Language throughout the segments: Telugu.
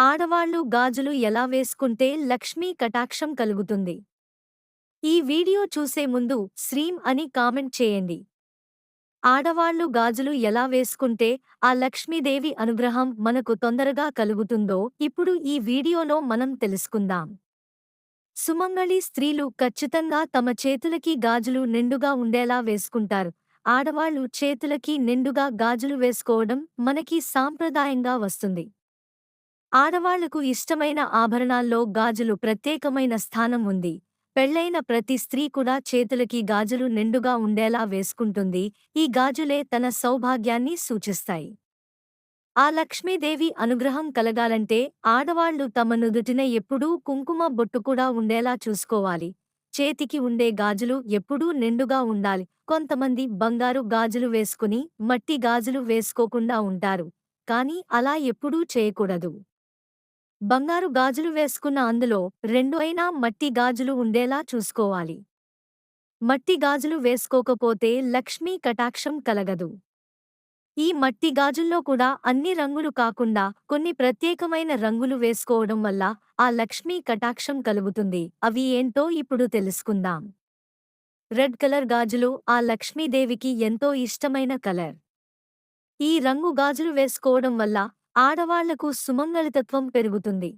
ఆడవాళ్ళు గాజులు ఎలా వేసుకుంటే లక్ష్మీ కటాక్షం కలుగుతుంది. ఈ వీడియో చూసే ముందు శ్రీం అని కామెంట్ చేయండి. ఆడవాళ్ళు గాజులు ఎలా వేసుకుంటే ఆ లక్ష్మీదేవి అనుగ్రహం మనకు తొందరగా కలుగుతుందో ఇప్పుడు ఈ వీడియోలో మనం తెలుసుకుందాం. సుమంగళి స్త్రీలు ఖచ్చితంగా తమ చేతులకి గాజులు నిండుగా ఉండేలా వేసుకుంటారు. ఆడవాళ్ళు చేతులకి నిండుగా గాజులు వేసుకోవడం మనకి సాంప్రదాయంగా వస్తుంది. ఆడవాళ్ళకు ఇష్టమైన ఆభరణాల్లో గాజులు ప్రత్యేకమైన స్థానం ఉంది. పెళ్ళైన ప్రతి స్త్రీ కూడా చేతులకి గాజులు నిండుగా ఉండేలా వేసుకుంటుంది. ఈ గాజులే తన సౌభాగ్యాన్ని సూచిస్తాయి. ఆ లక్ష్మీదేవి అనుగ్రహం కలగాలంటే ఆడవాళ్ళు తమ నుదుటిన ఎప్పుడూ కుంకుమ బొట్టు కూడా ఉండేలా చూసుకోవాలి. చేతికి ఉండే గాజులు ఎప్పుడూ నిండుగా ఉండాలి. కొంతమంది బంగారు గాజులు వేసుకుని మట్టి గాజులు వేసుకోకుండా ఉంటారు. కాని అలా ఎప్పుడూ చేయకూడదు. బంగారు గాజులు వేసుకున్న అందులో రెండు అయినా మట్టి గాజులు ఉండేలా చూసుకోవాలి. మట్టి గాజులు వేసుకోకపోతే లక్ష్మీ కటాక్షం కలగదు. ఈ మట్టి గాజుల్లో కూడా అన్ని రంగులు కాకుండా కొన్ని ప్రత్యేకమైన రంగులు వేసుకోవడం వల్ల ఆ లక్ష్మీ కటాక్షం కలుగుతుంది. అవి ఏంటో ఇప్పుడు తెలుసుకుందాం. రెడ్ కలర్ గాజులు ఆ లక్ష్మీదేవికి ఎంతో ఇష్టమైన కలర్. ఈ రంగు గాజులు వేసుకోవడం వల్ల ఆడవాళ్ళకు సుమంగళితత్వం పెరుగుతుంది.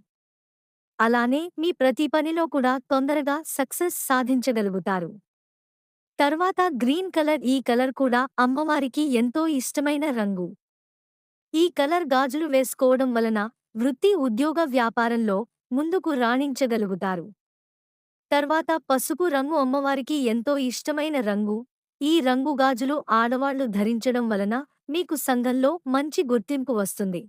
అలానే మీ ప్రతి పనిలో కూడా తొందరగా సక్సెస్ సాధించగలుగుతారు. తర్వాత గ్రీన్ కలర్ ఈ కలర్ కూడా అమ్మవారికి ఎంతో ఇష్టమైన రంగు. ఈ కలర్ గాజులు వేసుకోవడం వలన వృత్తి ఉద్యోగ వ్యాపారంలో ముందుకు రాణించగలుగుతారు. తర్వాత పసుపు రంగు అమ్మవారికి ఎంతో ఇష్టమైన రంగు. ఈ రంగు గాజులు ఆడవాళ్ళు ధరించడం వలన మీకు సంఘంలో మంచి గుర్తింపు వస్తుంది.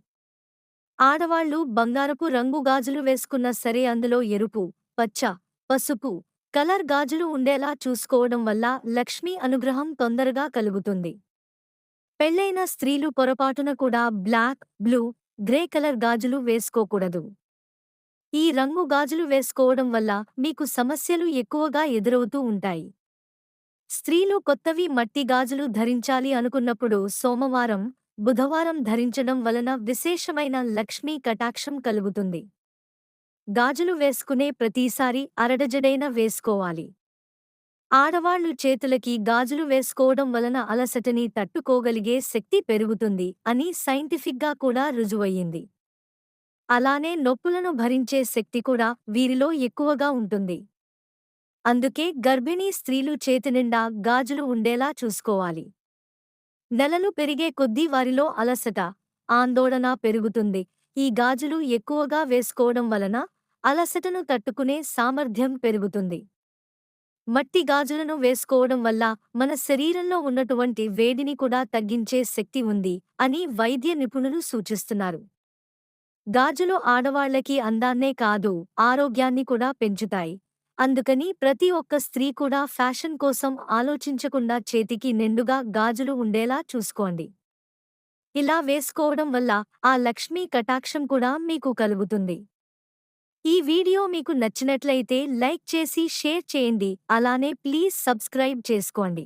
ఆడవాళ్ళు బంగారపు రంగు గాజులు వేసుకున్న సరే అందులో ఎరుపు పచ్చ పసుపు కలర్ గాజులు ఉండేలా చూసుకోవడం వల్ల లక్ష్మీ అనుగ్రహం తొందరగా కలుగుతుంది. పెళ్ళైన స్త్రీలు పొరపాటున కూడా బ్లాక్ బ్లూ గ్రే కలర్ గాజులు వేసుకోకూడదు. ఈ రంగు గాజులు వేసుకోవడం వల్ల మీకు సమస్యలు ఎక్కువగా ఎదురవుతూ ఉంటాయి. స్త్రీలు కొత్తవి మట్టి గాజులు ధరించాలి అనుకున్నప్పుడు సోమవారం బుధవారం ధరించడం వలన విశేషమైన లక్ష్మీ కటాక్షం కలుగుతుంది. గాజులు వేసుకునే ప్రతిసారి అరడజడైన వేసుకోవాలి. ఆడవాళ్ళు చేతులకి గాజులు వేసుకోవడం వలన అలసటని తట్టుకోగలిగే శక్తి పెరుగుతుంది అని సైంటిఫిక్గా కూడా రుజువయ్యింది. అలానే నొప్పులను భరించే శక్తి కూడా వీరిలో ఎక్కువగా ఉంటుంది. అందుకే గర్భిణీ స్త్రీలు చేతినిండా గాజులు ఉండేలా చూసుకోవాలి. నెలలు పెరిగే కొద్దీ వారిలో అలసట ఆందోళన పెరుగుతుంది. ఈ గాజులు ఎక్కువగా వేసుకోవడం వలన అలసటను తట్టుకునే సామర్థ్యం పెరుగుతుంది. మట్టి గాజులను వేసుకోవడం వల్ల మన శరీరంలో ఉన్నటువంటి వేడిని కూడా తగ్గించే శక్తి ఉంది అని వైద్య నిపుణులు సూచిస్తున్నారు. గాజులు ఆడవాళ్ళకి అందాన్నే కాదు ఆరోగ్యాన్ని కూడా పెంచుతాయి. అందుకని ప్రతి ఒక్క స్త్రీ కూడా ఫ్యాషన్ కోసం ఆలోచించకుండా చేతికి నిండుగా గాజులు ఉండేలా చూసుకోండి. ఇలా వేసుకోవడం వల్ల ఆ లక్ష్మీ కటాక్షం కూడా మీకు కలుగుతుంది. ఈ వీడియో మీకు నచ్చినట్లయితే లైక్ చేసి షేర్ చేయండి. అలానే ప్లీజ్ సబ్స్క్రైబ్ చేసుకోండి.